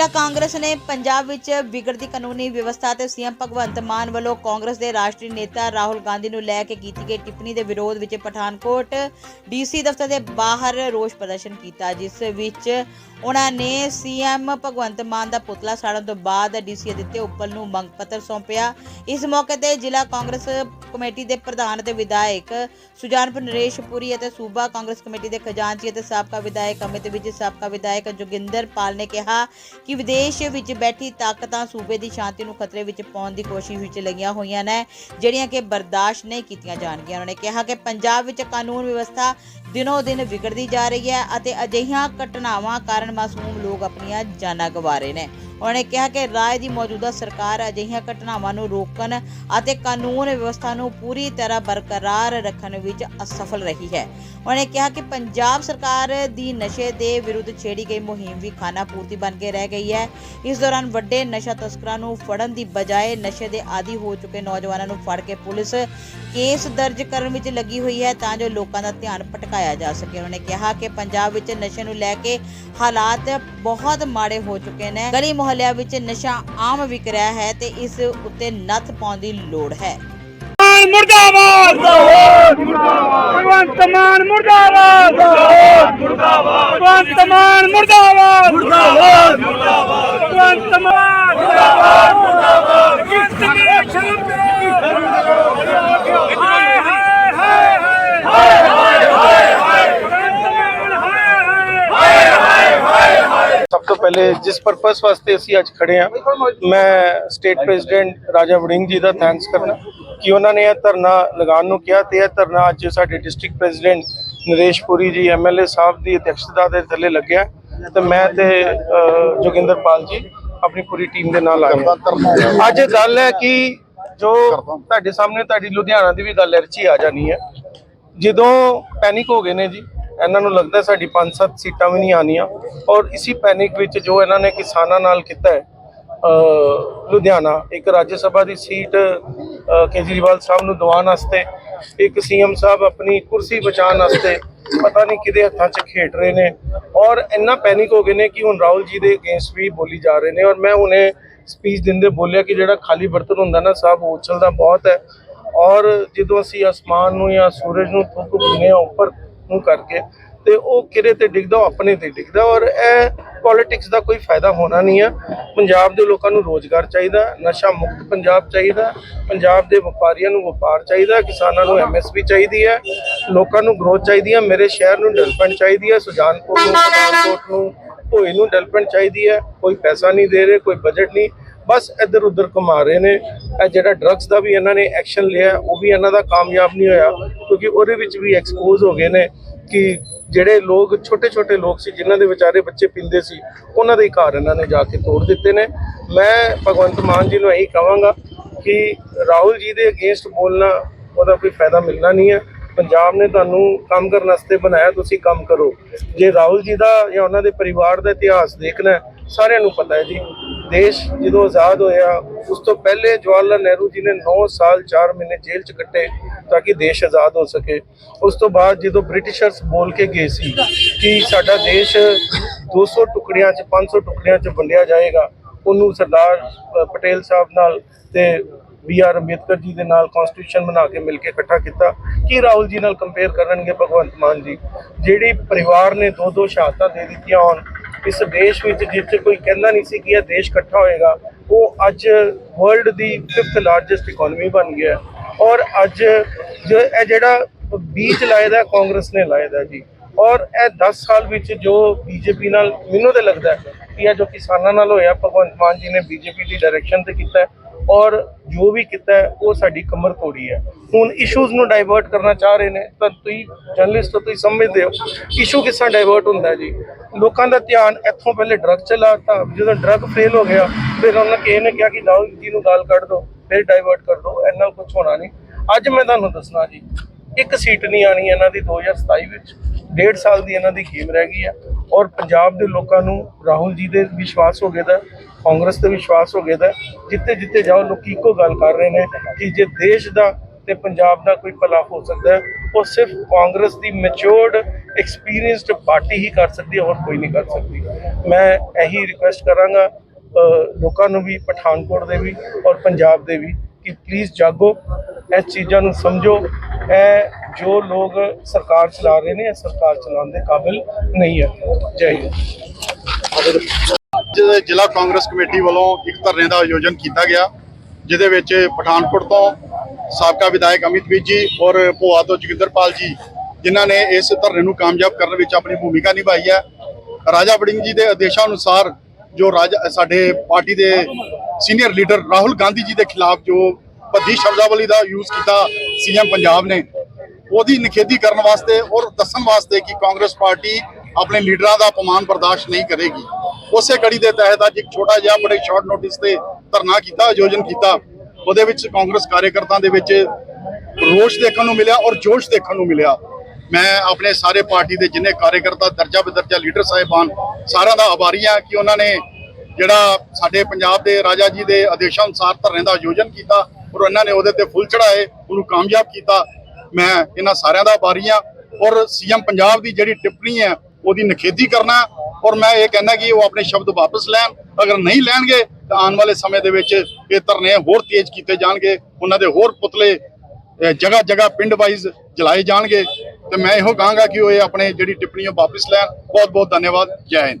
ਜ਼ਿਲ੍ਹਾ ਕਾਂਗਰਸ ਨੇ ਪੰਜਾਬ ਵਿੱਚ ਵਿਗੜਦੀ ਕਾਨੂੰਨੀ ਵਿਵਸਥਾ ਤੇ ਸੀਐਮ ਭਗਵੰਤ ਮਾਨ ਵੱਲੋਂ ਕਾਂਗਰਸ ਦੇ ਰਾਸ਼ਟਰੀ ਨੇਤਾ ਰਾਹੁਲ ਗਾਂਧੀ ਨੂੰ ਲੈ ਕੇ ਕੀਤੀ ਗਈ ਟਿੱਪਣੀ ਦੇ ਵਿਰੋਧ ਵਿੱਚ ਪਠਾਨਕੋਟ ਡੀਸੀ ਦਫ਼ਤਰ ਦੇ ਬਾਹਰ ਰੋਸ ਪ੍ਰਦਰਸ਼ਨ ਕੀਤਾ, ਜਿਸ ਵਿੱਚ ਉਹਨਾਂ ਨੇ ਸੀਐਮ ਭਗਵੰਤ ਮਾਨ ਦਾ ਪੁਤਲਾ ਸਾੜਨ ਤੋਂ ਬਾਅਦ ਡੀਸੀ ਦਿੱਤੇ ਉੱਪਲ ਨੂੰ ਮੰਗ ਪੱਤਰ ਸੌਂਪਿਆ। ਇਸ ਮੌਕੇ ਤੇ ਜ਼ਿਲ੍ਹਾ ਕਾਂਗਰਸ ਕਮੇਟੀ ਦੇ ਪ੍ਰਧਾਨ ਅਤੇ ਵਿਧਾਇਕ ਸੁਜਾਨਪੁਰ ਨਰੇਸ਼ ਪੁਰੀ ਅਤੇ ਸੂਬਾ ਕਾਂਗਰਸ ਕਮੇਟੀ ਦੇ ਖਜ਼ਾਨਚੀ ਅਤੇ ਸਾਬਕਾ ਵਿਧਾਇਕ ਅਮਿਤ ਵਿਜ ਸਾਬਕਾ ਵਿਧਾਇਕ ਜੋਗਿੰਦਰ ਪਾਲ ਨੇ ਕਿਹਾ ਕਿ ਵਿਦੇਸ਼ ਵਿੱਚ ਬੈਠੀ ਤਾਕਤਾਂ ਸੂਬੇ ਦੀ ਸ਼ਾਂਤੀ ਨੂੰ ਖਤਰੇ ਵਿੱਚ ਪਾਉਣ ਦੀ ਕੋਸ਼ਿਸ਼ ਵਿੱਚ ਲੱਗੀਆਂ ਹੋਈਆਂ ਨੇ, ਜਿਹੜੀਆਂ ਕਿ ਬਰਦਾਸ਼ਤ ਨਹੀਂ ਕੀਤੀਆਂ ਜਾਣਗੀਆਂ। ਉਹਨਾਂ ਨੇ ਕਿਹਾ ਕਿ ਪੰਜਾਬ ਵਿੱਚ ਕਾਨੂੰਨ ਵਿਵਸਥਾ ਦਿਨੋ ਦਿਨ ਵਿਗੜਦੀ ਜਾ ਰਹੀ ਹੈ ਅਤੇ ਅਜਿਹੀਆਂ ਘਟਨਾਵਾਂ ਕਾਰਨ ਮਾਸੂਮ ਲੋਕ ਆਪਣੀਆਂ ਜਾਨਾਂ ਗਵਾ ਰਹੇ ਨੇ। ਉਹਨਾਂ ਨੇ ਕਿਹਾ ਕਿ ਰਾਜ ਦੀ ਮੌਜੂਦਾ ਸਰਕਾਰ ਅਜਿਹੀਆਂ ਘਟਨਾਵਾਂ ਨੂੰ ਰੋਕਣ ਅਤੇ ਕਾਨੂੰਨ ਵਿਵਸਥਾ ਨੂੰ ਪੂਰੀ ਤਰ੍ਹਾਂ ਬਰਕਰਾਰ ਰੱਖਣ ਵਿੱਚ ਅਸਫਲ ਰਹੀ ਹੈ। ਉਹਨਾਂ ਨੇ ਕਿਹਾ ਕਿ ਪੰਜਾਬ ਸਰਕਾਰ ਦੀ ਨਸ਼ੇ ਦੇ ਵਿਰੁੱਧ ਛੇੜੀ ਗਈ ਮੁਹਿੰਮ ਵੀ ਖਾਨਾ ਪੂਰਤੀ ਬਣ ਕੇ ਰਹਿ ਗਈ ਹੈ। ਇਸ ਦੌਰਾਨ ਵੱਡੇ ਨਸ਼ਾ ਤਸਕਰਾਂ ਨੂੰ ਫੜਨ ਦੀ ਬਜਾਏ ਨਸ਼ੇ ਦੇ ਆਦੀ ਹੋ ਚੁੱਕੇ ਨੌਜਵਾਨਾਂ ਨੂੰ ਫੜ ਕੇ ਪੁਲਿਸ ਕੇਸ ਦਰਜ ਕਰਨ ਵਿੱਚ ਲੱਗੀ ਹੋਈ ਹੈ ਤਾਂ ਜੋ ਲੋਕਾਂ ਦਾ ਧਿਆਨ ਭਟਕਾਇਆ ਜਾ ਸਕੇ। ਉਹਨਾਂ ਨੇ ਕਿਹਾ ਕਿ ਪੰਜਾਬ ਵਿੱਚ ਨਸ਼ੇ ਨੂੰ ਲੈ ਕੇ ਹਾਲਾਤ ਬਹੁਤ ਮਾੜੇ ਹੋ ਚੁੱਕੇ ਨੇ। ਗਲੀ ਮੁਹੱਲਿਆਂ ਵਿੱਚ ਨਸ਼ਾ ਆਮ ਵਿਕ ਰਿਹਾ ਹੈ ਤੇ ਇਸ ਉੱਤੇ ਨੱਥ ਪਾਉਣ ਦੀ ਲੋੜ ਹੈ। ਮਾਨ ਮੁਰਦਾਬਾਦ! ਭਗਵੰਤ ਮਾਨ ਮੁਰਦਾਬਾਦ! ਭਗਵੰਤ ਮਾਨ ਮੁਰਦਾਬਾਦ! ਭਗਵੰਤ ਮਾਨ ਮੁਰਦਾਬਾਦ! ਕਿਸਨੇ ਸ਼ਰਮ ਹਾਏ ਹਾਏ ਹਾਏ ਹਾਏ ਹਾਏ ਹਾਏ ਸਭ ਤੋਂ ਜਿਸ ਪਰਪਸ ਵਾਸਤੇ ਅਸੀਂ ਅੱਜ ਖੜੇ ਆ ਮੈਂ ਸਟੇਟ ਪ੍ਰੈਜ਼ੀਡੈਂਟ ਰਾਜਾ ਵੜਿੰਗ ਜੀ ਦਾ ਥੈਂਕਸ ਕਰਨਾ। ਕਿ ਉਹਨਾਂ ਨੇ ਇਹ ਧਰਨਾ ਲਗਾਉਣ ਨੂੰ ਕਿਹਾ ਤੇ ਇਹ ਧਰਨਾ ਅੱਜ ਸਾਡੇ ਡਿਸਟ੍ਰਿਕਟ ਪ੍ਰੈਜ਼ੀਡੈਂਟ ਨਰੇਸ਼ ਪੁਰੀ ਜੀ ਐਮਐਲਏ ਸਾਹਿਬ ਦੀ ਅਧਿਕਸ਼ਤਾ ਦੇ ਥੱਲੇ ਲੱਗਿਆ। ਤੇ ਮੈਂ ਤੇ ਅਹ, ਜੋਗਿੰਦਰ ਪਾਲ ਜੀ ਆਪਣੀ ਪੂਰੀ ਟੀਮ ਦੇ ਨਾਲ ਆਏ ਅੱਜ ਗੱਲ ਹੈ ਕਿ ਜੋ ਤੁਹਾਡੇ ਸਾਹਮਣੇ ਤੁਹਾਡੀ ਲੁਧਿਆਣਾ ਦੀ ਵੀ ਗੱਲ ਰਚੀ ਆ ਜਾਣੀ ਹੈ। ਜਦੋਂ ਪੈਨਿਕ ਹੋ ਗਏ ਨੇ ਜੀ ਇਹਨਾਂ ਨੂੰ ਲੱਗਦਾ ਸਾਡੀ 5-7 ਸੀਟਾਂ ਵੀ ਨਹੀਂ ਆਣੀਆਂ ਔਰ ਇਸੀ ਪੈਨਿਕ ਵਿੱਚ ਜੋ ਇਹਨਾਂ ਨੇ ਕਿਸਾਨਾਂ ਨਾਲ ਕੀਤਾ ਹੈ ਲੁਧਿਆਣਾ, ਇੱਕ ਰਾਜ ਸਭਾ ਦੀ ਸੀਟ ਕੇਜਰੀਵਾਲ ਸਾਹਿਬ ਨੂੰ ਦਿਵਾਉਣ ਵਾਸਤੇ, ਇੱਕ ਸੀਐਮ ਸਾਹਿਬ ਆਪਣੀ ਕੁਰਸੀ ਬਚਾਉਣ ਵਾਸਤੇ, ਪਤਾ ਨਹੀਂ ਕਿਹਦੇ ਹੱਥਾਂ 'ਚ ਖੇਡ ਰਹੇ ਨੇ। ਔਰ ਇੰਨਾ ਪੈਨਿਕ ਹੋ ਗਏ ਨੇ ਕਿ ਹੁਣ ਰਾਹੁਲ ਜੀ ਦੇ ਅਗੇਂਸਟ ਵੀ ਬੋਲੀ ਜਾ ਰਹੇ ਨੇ। ਔਰ ਮੈਂ ਹੁਣੇ ਸਪੀਚ ਦਿੰਦੇ ਬੋਲਿਆ ਕਿ ਜਿਹੜਾ ਖਾਲੀ ਬਰਤਨ ਹੁੰਦਾ ਨਾ ਸਾਹਿਬ ਉਹ ਉਛਲਦਾ ਬਹੁਤ ਹੈ। ਔਰ ਜਦੋਂ ਅਸੀਂ ਅਸਮਾਨ ਨੂੰ ਜਾਂ ਸੂਰਜ ਨੂੰ ਥੁੱਕ ਦਿੰਦੇ ਹਾਂ ਉੱਪਰ ਨੂੰ ਕਰਕੇ ਤੇ ਉਹ ਕਿਰੇ ਤੇ ਡਿੱਗਦਾ, ਉਹ ਆਪਣੇ ਤੇ ਡਿੱਗਦਾ ਔਰ ਇਹ ਪੋਲਿਟਿਕਸ ਦਾ ਕੋਈ ਫਾਇਦਾ ਹੋਣਾ ਨਹੀਂ ਆ। ਪੰਜਾਬ ਦੇ ਲੋਕਾਂ ਨੂੰ ਰੋਜ਼ਗਾਰ ਚਾਹੀਦਾ, ਨਸ਼ਾ ਮੁਕਤ ਪੰਜਾਬ ਚਾਹੀਦਾ, ਪੰਜਾਬ ਦੇ ਵਪਾਰੀਆਂ ਨੂੰ ਵਪਾਰ ਚਾਹੀਦਾ, ਕਿਸਾਨਾਂ ਨੂੰ ਐਮਐਸਪੀ ਚਾਹੀਦੀ ਹੈ, ਲੋਕਾਂ ਨੂੰ ਗਰੋਥ ਚਾਹੀਦੀ ਹੈ, ਮੇਰੇ ਸ਼ਹਿਰ ਨੂੰ ਡਿਵੈਲਪਮੈਂਟ ਚਾਹੀਦੀ ਹੈ, ਸੁਜਾਨਪੁਰ ਨੂੰ ਪਠਾਨਕੋਟ ਨੂੰ ਭੋਏ ਨੂੰ ਡਿਵੈਲਪਮੈਂਟ ਚਾਹੀਦੀ ਹੈ, ਕੋਈ ਪੈਸਾ ਨਹੀਂ ਦੇ ਰਹੇ, ਕੋਈ ਬਜਟ ਨਹੀਂ। ਬਸ ਇੱਧਰ ਉੱਧਰ ਕਮਾ ਰਹੇ ਨੇ। ਇਹ ਜਿਹੜਾ ਡਰੱਗਸ ਦਾ ਵੀ ਇਹਨਾਂ ਨੇ ਐਕਸ਼ਨ ਲਿਆ ਉਹ ਵੀ ਇਹਨਾਂ ਦਾ ਕਾਮਯਾਬ ਨਹੀਂ ਹੋਇਆ, ਕਿਉਂਕਿ ਉਹਦੇ ਵਿੱਚ ਵੀ ਐਕਸਪੋਜ਼ ਹੋ ਗਏ ਨੇ ਕਿ ਜਿਹੜੇ ਲੋਕ ਛੋਟੇ ਛੋਟੇ ਲੋਕ ਸੀ, ਜਿਨ੍ਹਾਂ ਦੇ ਵਿਚਾਰੇ ਬੱਚੇ ਪੀਂਦੇ ਸੀ, ਉਹਨਾਂ ਦੇ ਘਰ ਇਹਨਾਂ ਨੇ ਜਾ ਕੇ ਤੋੜ ਦਿੱਤੇ ਨੇ। ਮੈਂ ਭਗਵੰਤ ਮਾਨ ਜੀ ਨੂੰ ਇਹੀ ਕਹਾਂਗਾ ਕਿ ਰਾਹੁਲ ਜੀ ਦੇ ਅਗੇਂਸਟ ਬੋਲਣਾ, ਉਹਦਾ ਕੋਈ ਫਾਇਦਾ ਮਿਲਣਾ ਨਹੀਂ ਹੈ। ਪੰਜਾਬ ਨੇ ਤੁਹਾਨੂੰ ਕੰਮ ਕਰਨ ਵਾਸਤੇ ਬਣਾਇਆ, ਤੁਸੀਂ ਕੰਮ ਕਰੋ। ਜੇ ਰਾਹੁਲ ਜੀ ਦਾ ਜਾਂ ਉਹਨਾਂ ਦੇ ਪਰਿਵਾਰ ਦਾ ਇਤਿਹਾਸ ਦੇਖਣਾ ਸਾਰਿਆਂ ਨੂੰ ਪਤਾ ਹੈ ਜੀ। ਦੇਸ਼ ਜਦੋਂ ਆਜ਼ਾਦ ਹੋਇਆ, ਉਸ ਤੋਂ ਪਹਿਲੇ ਜਵਾਹਰ ਲਾਲ ਨਹਿਰੂ ਜੀ ਨੇ 9 ਸਾਲ 4 ਮਹੀਨੇ ਜੇਲ੍ਹ 'ਚ ਕੱਟੇ ਤਾਂ ਕਿ ਦੇਸ਼ ਆਜ਼ਾਦ ਹੋ ਸਕੇ। ਉਸ ਤੋਂ ਬਾਅਦ ਜਦੋਂ ਬ੍ਰਿਟਿਸ਼ਰਸ ਬੋਲ ਕੇ ਗਏ ਸੀ ਕਿ ਸਾਡਾ ਦੇਸ਼ 200 ਟੁਕੜਿਆਂ 'ਚ 500 ਟੁਕੜਿਆਂ 'ਚ ਵੰਡਿਆ ਜਾਏਗਾ, ਉਹਨੂੰ ਸਰਦਾਰ ਪਟੇਲ ਸਾਹਿਬ ਨਾਲ ਤੇ ਬੀ ਆਰ ਅੰਬੇਦਕਰ ਜੀ ਦੇ ਨਾਲ ਕਨਸਟੀਟਿਊਸ਼ਨ ਬਣਾ ਕੇ ਮਿਲ ਕੇ ਇਕੱਠਾ ਕੀਤਾ। ਕੀ ਰਾਹੁਲ ਜੀ ਨਾਲ ਕੰਪੇਅਰ ਕਰਨਗੇ ਭਗਵੰਤ ਮਾਨ ਜੀ? ਜਿਹੜੀ ਪਰਿਵਾਰ ਨੇ ਦੋ ਦੋ ਸ਼ਹਾਦਤਾਂ ਦੇ ਦਿੱਤੀਆਂ ਹੋਣ ਇਸ ਦੇਸ਼ ਵਿੱਚ ਜਿੱਥੇ ਕੋਈ ਕਹਿੰਦਾ ਨਹੀਂ ਸੀ ਕਿ ਇਹ ਦੇਸ਼ ਇਕੱਠਾ ਹੋਏਗਾ, ਉਹ ਅੱਜ ਵਰਲਡ ਦੀ 5th ਲਾਰਜੈਸਟ ਇਕਨੋਮੀ ਬਣ ਗਿਆ। ਔਰ ਅੱਜ ਜੋ ਇਹ ਜਿਹੜਾ ਬੀਜ ਲਾਇਦਾ ਕਾਂਗਰਸ ਨੇ ਲਾਇਦਾ ਜੀ। ਔਰ ਇਹ 10 ਸਾਲ ਵਿੱਚ ਜੋ ਬੀਜੇਪੀ ਨਾਲ, ਮੈਨੂੰ ਤੇ ਲੱਗਦਾ ਕਿ ਇਹ ਜੋ ਕਿਸਾਨਾਂ ਨਾਲ ਹੋਇਆ, ਭਗਵੰਤ ਮਾਨ ਜੀ ਨੇ ਬੀਜੇਪੀ ਦੀ ਡਾਇਰੈਕਸ਼ਨ ਤੇ ਕੀਤਾ ਔਰ ਜੋ ਵੀ ਕੀਤਾ ਉਹ ਸਾਡੀ ਕਮਰ ਤੋੜੀ ਹੈ। ਹੁਣ ਇਸ਼ੂਜ਼ ਨੂੰ ਡਾਈਵਰਟ ਕਰਨਾ ਚਾਹ ਰਹੇ ਨੇ, ਤਾਂ ਤੁਸੀਂ ਜਰਨਲਿਸਟ ਤੋਂ ਤੁਸੀਂ ਸਮਝਦੇ ਹੋ। ਇਸ਼ੂ ਕਿਸ ਤਰ੍ਹਾਂ ਡਾਈਵਰਟ ਹੁੰਦਾ ਜੀ? ਲੋਕਾਂ ਦਾ ਧਿਆਨ ਇੱਥੋਂ ਪਹਿਲੇ ਡਰੱਗ ਚਲਾਤਾ ਜਦੋਂ ਡਰੱਗ ਫੇਲ ਹੋ ਗਿਆ, ਫਿਰ ਉਹਨਾਂ ਕਿਸੇ ਨੇ ਕਿਹਾ ਕਿ ਰਾਹੁਲ ਜੀ ਨੂੰ ਗਾਲ ਕੱਢ ਦਿਓ ਫਿਰ ਡਾਈਵਰਟ ਕਰ ਦਿਓ ਇੰਨਾ ਕੁਝ ਹੋਣਾ ਨਹੀਂ। ਅੱਜ ਮੈਂ ਤੁਹਾਨੂੰ ਦੱਸਣਾ ਜੀ, ਇੱਕ ਸੀਟ ਨਹੀਂ ਆਣੀ ਇਹਨਾਂ ਦੀ 2027 ਵਿੱਚ। ਡੇਢ ਸਾਲ ਦੀ ਇਹਨਾਂ ਦੀ ਗੇਮ ਰਹਿ ਗਈ ਹੈ। ਔਰ ਪੰਜਾਬ ਦੇ ਲੋਕਾਂ ਨੂੰ ਰਾਹੁਲ ਜੀ ਦੇ ਵਿਸ਼ਵਾਸ ਹੋ ਗਿਆ ਦਾ ਕਾਂਗਰਸ ਤੇ ਵਿਸ਼ਵਾਸ ਹੋ ਗਿਆ ਦਾ ਜਿੱਥੇ ਜਿੱਥੇ ਜਾਓ, ਲੋਕ ਇੱਕੋ ਗੱਲ ਕਰ ਰਹੇ ਨੇ ਕਿ ਜੇ ਦੇਸ਼ ਦਾ ਤੇ ਪੰਜਾਬ ਦਾ ਕੋਈ ਭਲਾ ਹੋ ਸਕਦਾ ਹੈ, ਉਹ ਸਿਰਫ ਕਾਂਗਰਸ ਦੀ ਮੈਚੁਰਡ ਐਕਸਪੀਰੀਅੰਸਡ ਪਾਰਟੀ ਹੀ ਕਰ ਸਕਦੀ ਹੈ, ਹੋਰ ਕੋਈ ਨਹੀਂ ਕਰ ਸਕਦੀ। ਮੈਂ ਇਹੀ ਰਿਕੁਐਸਟ ਕਰਾਂਗਾ ਲੋਕਾਂ ਨੂੰ ਵੀ, ਪਠਾਨਕੋਟ ਦੇ ਵੀ ਔਰ ਪੰਜਾਬ ਦੇ ਵੀ ਕਿ ਪਲੀਜ਼ ਜਾਗੋ ਇਸ ਚੀਜ਼ਾਂ ਨੂੰ ਸਮਝੋ। ਇਹ ਜੋ ਲੋਕ ਸਰਕਾਰ ਚਲਾ ਰਹੇ ਨੇ, ਇਹ ਸਰਕਾਰ ਚਲਾਉਣ ਦੇ ਕਾਬਿਲ ਨਹੀਂ ਹੈ। ਜੈ ਹਿੰਦ। ਅੱਜ ਜ਼ਿਲ੍ਹਾ ਕਾਂਗਰਸ ਕਮੇਟੀ ਵੱਲੋਂ ਇੱਕ ਧਰਨੇ ਦਾ ਆਯੋਜਨ ਕੀਤਾ ਗਿਆ, ਜਿਹਦੇ ਵਿੱਚ ਪਠਾਨਕੋਟ ਤੋਂ ਸਾਬਕਾ ਵਿਧਾਇਕ ਅਮਿਤ ਵਿਜ ਜੀ ਔਰ ਭੋਆ ਤੋਂ ਜੋਗਿੰਦਰਪਾਲ ਜੀ, ਜਿਨ੍ਹਾਂ ਨੇ ਇਸ ਧਰਨੇ ਨੂੰ ਕਾਮਯਾਬ ਕਰਨ ਵਿੱਚ ਆਪਣੀ ਭੂਮਿਕਾ ਨਿਭਾਈ ਹੈ। ਰਾਜਾ ਵੜਿੰਗ ਜੀ ਦੇ ਆਦੇਸ਼ਾਂ ਅਨੁਸਾਰ ਜੋ ਰਾਜਾ, ਸਾਡੇ ਪਾਰਟੀ ਦੇ ਸੀਨੀਅਰ ਲੀਡਰ ਰਾਹੁਲ ਗਾਂਧੀ ਜੀ ਦੇ ਖਿਲਾਫ ਜੋ ਭੱਦੀ ਸ਼ਬਦਾਵਲੀ ਦਾ ਯੂਜ਼ ਕੀਤਾ ਸੀਐਮ ਪੰਜਾਬ ਨੇ, ਉਹਦੀ ਨਿਖੇਧੀ ਕਰਨ ਵਾਸਤੇ ਔਰ ਦੱਸਣ ਵਾਸਤੇ ਕਿ ਕਾਂਗਰਸ ਪਾਰਟੀ ਆਪਣੇ ਲੀਡਰਾਂ ਦਾ ਅਪਮਾਨ ਬਰਦਾਸ਼ਤ ਨਹੀਂ ਕਰੇਗੀ। ਉਸੇ ਕੜੀ ਦੇ ਤਹਿਤ ਅੱਜ ਇੱਕ ਛੋਟਾ ਜਿਹਾ ਬੜੇ ਸ਼ਾਰਟ ਨੋਟਿਸ ਤੇ ਧਰਨਾ ਕੀਤਾ, ਆਯੋਜਨ ਕੀਤਾ। ਉਹਦੇ ਵਿੱਚ ਕਾਂਗਰਸ ਕਾਰਜਕਰਤਾ ਦੇ ਵਿੱਚ ਰੋਸ਼ ਦੇਖਣ ਨੂੰ ਮਿਲਿਆ ਔਰ ਜੋਸ਼ ਦੇਖਣ ਨੂੰ ਮਿਲਿਆ। ਮੈਂ ਆਪਣੇ ਸਾਰੇ ਪਾਰਟੀ ਦੇ ਜਿੰਨੇ ਕਾਰਜਕਰਤਾ, ਦਰਜਾ ਬਦਰਜਾ ਲੀਡਰ ਸਾਹਿਬਾਨ, ਸਾਰਿਆਂ ਦਾ ਆਭਾਰੀ ਹਾਂ ਕਿ ਉਹਨਾਂ ਨੇ ਜਿਹੜਾ ਸਾਡੇ ਪੰਜਾਬ ਦੇ ਰਾਜਾ ਜੀ ਦੇ ਆਦੇਸ਼ਾਂ ਅਨੁਸਾਰ ਧਰਨੇ ਦਾ ਆਯੋਜਨ ਕੀਤਾ ਔਰ ਉਹਨਾਂ ਨੇ ਉਹਦੇ ਤੇ ਫੁੱਲ ਚੜਾਏ ਉਹਨੂੰ ਕਾਮਯਾਬ ਕੀਤਾ। ਮੈਂ ਇਹਨਾਂ ਸਾਰਿਆਂ ਦਾ ਆਭਾਰੀ ਹਾਂ ਔਰ ਸੀਐਮ ਪੰਜਾਬ ਦੀ ਜਿਹੜੀ ਟਿੱਪਣੀ ਹੈ ਉਹਦੀ ਨਿਖੇਧੀ ਕਰਨਾ ਔਰ ਮੈਂ ਇਹ ਕਹਿੰਦਾ ਕਿ ਉਹ ਆਪਣੇ ਸ਼ਬਦ ਵਾਪਸ ਲੈਣ, ਅਗਰ ਨਹੀਂ ਲੈਣਗੇ ਤਾਂ ਆਉਣ ਵਾਲੇ ਸਮੇਂ ਦੇ ਵਿੱਚ ਇਹ ਧਰਨੇ ਹੋਰ ਤੇਜ਼ ਕੀਤੇ ਜਾਣਗੇ, ਉਹਨਾਂ ਦੇ ਹੋਰ ਪੁਤਲੇ ਜਗ੍ਹਾ ਜਗ੍ਹਾ ਪਿੰਡ ਵਾਈਜ਼ ਜਲਾਏ ਜਾਣਗੇ। ਤੇ ਮੈਂ ਇਹੋ ਕਹਾਂਗਾ ਕਿ ਉਹ ਇਹ ਆਪਣੇ ਜਿਹੜੀ ਟਿੱਪਣੀ ਉਹ ਵਾਪਸ ਲੈਣ। ਬਹੁਤ ਬਹੁਤ ਧੰਨਵਾਦ। ਜੈ ਹਿੰਦ।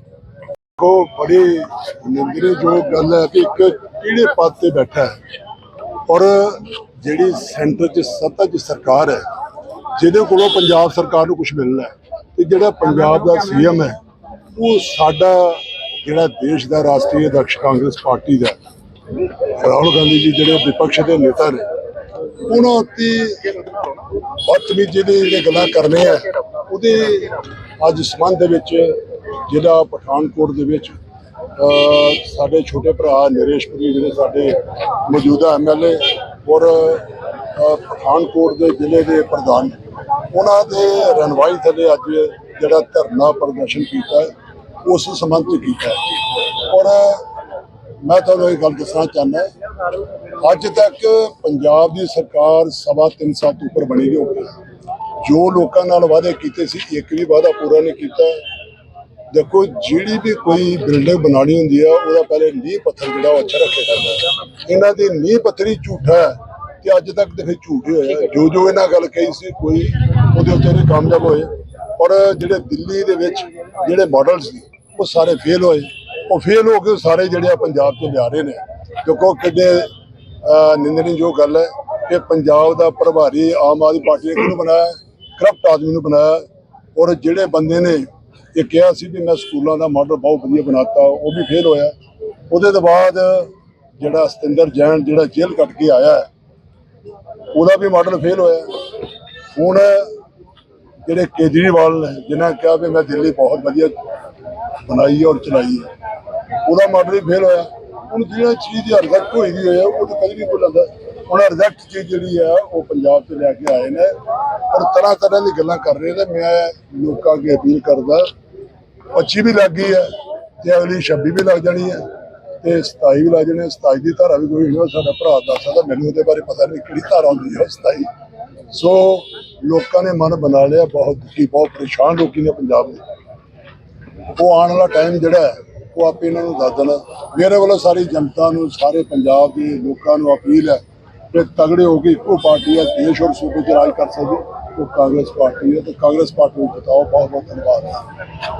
ਕੋ ਬੜੀ ਨਿੰਦਣਯੋਗ ਗੱਲ ਹੈ ਕਿ ਇੱਕ ਕਿਹੜੇ ਪਦ ਤੇ ਬੈਠਾ ਹੈ। ਔਰ ਜਿਹੜੀ ਸੈਂਟਰ 'ਚ ਸੱਤਾ 'ਚ ਸਰਕਾਰ ਹੈ, ਜਿਹਦੇ ਕੋਲੋਂ ਪੰਜਾਬ ਸਰਕਾਰ ਨੂੰ ਕੁਝ ਮਿਲਣਾ ਹੈ। ਤੇ ਜਿਹੜਾ ਪੰਜਾਬ ਦਾ ਸੀਐਮ ਹੈ, ਉਹ ਸਾਡਾ ਜਿਹੜਾ ਦੇਸ਼ ਦਾ ਰਾਸ਼ਟਰੀ ਅਧਿਕਸ਼ ਕਾਂਗਰਸ ਪਾਰਟੀ ਦਾ ਰਾਹੁਲ ਗਾਂਧੀ ਜੀ ਜਿਹੜੇ ਵਿਪਕਸ਼ ਦੇ ਨੇਤਾ ਨੇ, ਉਹਨਾਂ ਉੱਤੇ ਬਦਤਮੀਜ਼ੀ ਦੀ ਜਿਹੜੇ ਗੱਲਾਂ ਕਰਨੇ ਆ ਉਹਦੇ ਅੱਜ ਸੰਬੰਧ ਦੇ ਵਿੱਚ ਜਿਹੜਾ ਪਠਾਨਕੋਟ ਦੇ ਵਿੱਚ ਸਾਡੇ ਛੋਟੇ ਭਰਾ ਨਰੇਸ਼ ਨਰੇਸ਼ਪੁਰੀ ਜਿਹੜੇ ਸਾਡੇ ਮੌਜੂਦਾ ਐਮਐਲਏ ਔਰ ਪਠਾਨਕੋਟ ਦੇ ਜ਼ਿਲ੍ਹੇ ਦੇ ਪ੍ਰਧਾਨ। ਉਹਨਾਂ ਦੇ ਰਣਵਾਈ ਥੱਲੇ ਅੱਜ ਜਿਹੜਾ ਧਰਨਾ ਪ੍ਰਦਰਸ਼ਨ ਕੀਤਾ ਉਸ ਸੰਬੰਧ ਚ ਕੀਤਾ ਹੈ। ਔਰ ਮੈਂ ਤੁਹਾਨੂੰ ਇਹ ਗੱਲ ਦੱਸਣਾ ਚਾਹੁੰਦਾ ਅੱਜ ਤੱਕ ਪੰਜਾਬ ਦੀ ਸਰਕਾਰ ਸਵਾ ਤਿੰਨ ਸਾਲ ਤੋਂ ਉੱਪਰ ਬਣੀ ਨਹੀਂ ਹੋ ਗਈ ਜੋ ਲੋਕਾਂ ਨਾਲ ਵਾਅਦੇ ਕੀਤੇ ਸੀ, ਇੱਕ ਵੀ ਵਾਅਦਾ ਪੂਰਾ ਨਹੀਂ ਕੀਤਾ। ਦੇਖੋ, ਜਿਹੜੀ ਵੀ ਕੋਈ ਬਿਲਡਿੰਗ ਬਣਾਉਣੀ ਹੁੰਦੀ ਆ, ਉਹਦਾ ਪਹਿਲੇ ਨੀਂਹ ਪੱਥਰ ਜਿਹੜਾ ਉਹ ਅੱਛਾ ਰੱਖਿਆ ਜਾਂਦਾ। ਇਹਨਾਂ ਦੀ ਨੀਂਹ ਪੱਥਰੀ ਝੂਠਾ ਹੈ। ਤੇ ਅੱਜ ਤੱਕ ਤੇ ਫਿਰ ਝੂਠ ਹੀ ਹੋਇਆ ਜੋ ਜੋ ਇਹਨਾਂ ਗੱਲ ਕਹੀ ਸੀ ਕੋਈ ਉਹਦੇ ਉੱਤੇ ਨਹੀਂ ਕਾਮਯਾਬ ਹੋਏ। ਔਰ ਜਿਹੜੇ ਦਿੱਲੀ ਦੇ ਵਿੱਚ ਜਿਹੜੇ ਮਾਡਲ ਸੀ ਉਹ ਸਾਰੇ ਫੇਲ ਹੋਏ। ਉਹ ਫੇਲ ਹੋ ਕੇ ਸਾਰੇ ਜਿਹੜੇ ਆ ਪੰਜਾਬ ਤੋਂ ਜਾ ਰਹੇ ਨੇ। ਦੇਖੋ ਕਿੰਨੇ ਅਹ, ਨਿੰਦਣਯੋਗ ਗੱਲ ਹੈ ਕਿ ਪੰਜਾਬ ਦਾ ਪ੍ਰਭਾਰੀ ਆਮ ਆਦਮੀ ਪਾਰਟੀ ਨੇ ਕਿਹਨੂੰ ਬਣਾਇਆ? ਕਰਪਟ ਆਦਮੀ ਨੂੰ ਬਣਾਇਆ। ਔਰ ਜਿਹੜੇ ਬੰਦੇ ਨੇ ਇਹ ਕਿਹਾ ਸੀ ਵੀ ਮੈਂ ਸਕੂਲਾਂ ਦਾ ਮਾਡਲ ਬਹੁਤ ਵਧੀਆ ਬਣਾਤਾ ਉਹ ਵੀ ਫੇਲ ਹੋਇਆ। ਉਹਦੇ ਤੋਂ ਬਾਅਦ ਜਿਹੜਾ ਸਤਿੰਦਰ ਜੈਨ ਜਿਹੜਾ ਜੇਲ੍ਹ ਕੱਟ ਕੇ ਆਇਆ ਉਹਦਾ ਵੀ ਮਾਡਲ ਫੇਲ ਹੋਇਆ। ਹੁਣ ਜਿਹੜੇ ਕੇਜਰੀਵਾਲ ਨੇ, ਜਿਨ੍ਹਾਂ ਕਿਹਾ ਵੀ ਮੈਂ ਦਿੱਲੀ ਬਹੁਤ ਵਧੀਆ ਬਣਾਈ ਔਰ ਚਲਾਈ ਹੈ, ਉਹਦਾ ਮਾਡਲ ਹੀ ਫੇਲ ਹੋਇਆ। ਹੁਣ ਜਿਹੜਾ ਚੀਜ਼ ਦੀ ਰਿਜ਼ਲਟ ਹੋਈ ਦੀ ਹੈ, ਉਹ ਤਾਂ ਕਦੀ ਨਹੀਂ ਭੁੱਲਦਾ ਹੁਣ ਰਿਜੈਕਟ ਚੀਜ਼ ਜਿਹੜੀ ਆ ਉਹ ਪੰਜਾਬ ਤੋਂ ਲੈ ਕੇ ਆਏ ਨੇ ਔਰ ਤਰ੍ਹਾਂ ਤਰ੍ਹਾਂ ਦੀ ਗੱਲਾਂ ਕਰ ਰਹੇ ਨੇ। ਮੈਂ ਲੋਕਾਂ ਅੱਗੇ ਅਪੀਲ ਕਰਦਾ 25 ਵੀ ਲੱਗ ਗਈ ਹੈ ਤੇ ਅਗਲੀ 26 ਵੀ ਲੱਗ ਜਾਣੀ ਹੈ। ਤੇ 27 ਵੀ ਲੱਗ ਜਾਣੀ ਹੈ 27 ਦੀ ਧਾਰਾ ਵੀ ਕੋਈ ਨਹੀਂ ਸਾਡਾ ਭਰਾ ਦੱਸ ਸਕਦਾ, ਮੈਨੂੰ ਉਹਦੇ ਬਾਰੇ ਪਤਾ ਨਹੀਂ ਕਿਹੜੀ ਧਾਰਾ ਹੁੰਦੀ ਹੈ 27 ਸੋ ਲੋਕਾਂ ਨੇ ਮਨ ਬਣਾ ਲਿਆ, ਬਹੁਤ ਦੁਖੀ, ਬਹੁਤ ਪਰੇਸ਼ਾਨ ਲੋਕੀ ਨੇ ਪੰਜਾਬ ਦੇ। ਉਹ ਆਉਣ ਵਾਲਾ ਟਾਈਮ ਜਿਹੜਾ ਹੈ, ਉਹ ਆਪੇ ਇਹਨਾਂ ਨੂੰ ਦੱਸ ਦੇਣਾ। ਮੇਰੇ ਵੱਲੋਂ ਸਾਰੀ ਜਨਤਾ ਨੂੰ, ਸਾਰੇ ਪੰਜਾਬ ਦੇ ਲੋਕਾਂ ਨੂੰ ਅਪੀਲ ਹੈ ਕਿ ਤਗੜੇ ਹੋ ਕੇ ਇੱਕੋ ਪਾਰਟੀ ਹੈ, ਦੇਸ਼ ਔਰ ਸੂਬੇ 'ਚ ਰਾਜ ਕਰ ਸਕਦੀ। ਉਹ ਕਾਂਗਰਸ ਪਾਰਟੀ ਹੈ, ਤੇ ਕਾਂਗਰਸ ਪਾਰਟੀ ਨੂੰ ਜਿਤਾਓ ਬਹੁਤ ਬਹੁਤ ਧੰਨਵਾਦ।